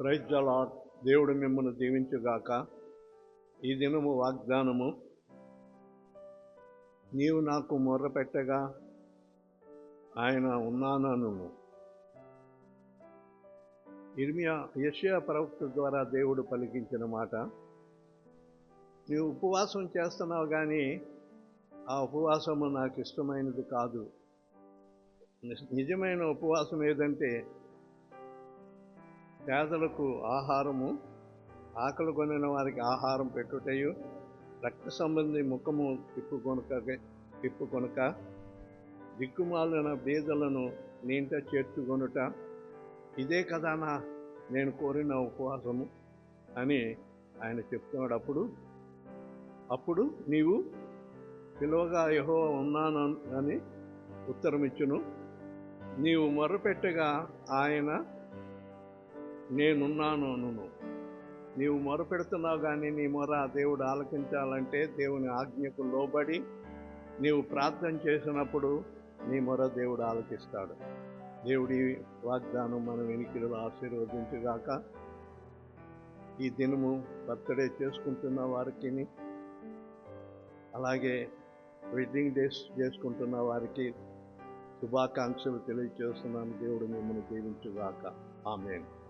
Praise the దేవుడు మిమ్మల్ని దీవించుగాక. ఈ దినము వాగ్దానము. నీవు నాకు మొర్ర పెట్టగా ఆయన ఉన్నానను ఇర్మియా యషియా ప్రవక్త ద్వారా దేవుడు పలికించిన మాట. నీవు ఉపవాసం చేస్తున్నావు కానీ ఆ ఉపవాసము నాకు ఇష్టమైనది కాదు నిజమైన ఉపవాసం ఏదంటే పేదలకు ఆహారము ఆకలి కొనిన వారికి ఆహారం పెట్టుటయు రక్త సంబంధి ముఖము తిప్పు కొనుక తిప్పు కొనుక దిక్కుమాలిన బీదలను నీంట చేర్చుకొనుట ఇదే కదా నా నేను కోరిన ఉపవాసము అని ఆయన చెప్తున్నాడు అప్పుడు అప్పుడు నీవు పిలువగా యహో ఉన్నాను అని ఉత్తరమిచ్చును. నీవు మొరపెట్టగా ఆయన నేనున్నాను అనును. నీవు మొరపెడుతున్నావు కానీ నీ మొర దేవుడు ఆలకించాలంటే దేవుని ఆజ్ఞకు లోబడి నీవు ప్రార్థన చేసినప్పుడు నీ మొర దేవుడు ఆలకిస్తాడు. దేవుడి వాగ్దానం మన వెనికిలో ఆశీర్వదించుగాక. ఈ దినము బర్త్డే చేసుకుంటున్న వారికి అలాగే వెడ్డింగ్ డేస్ చేసుకుంటున్న వారికి శుభాకాంక్షలు తెలియజేస్తున్నాను దేవుడు మిమ్మల్ని దీవించుగాక. ఆమెను.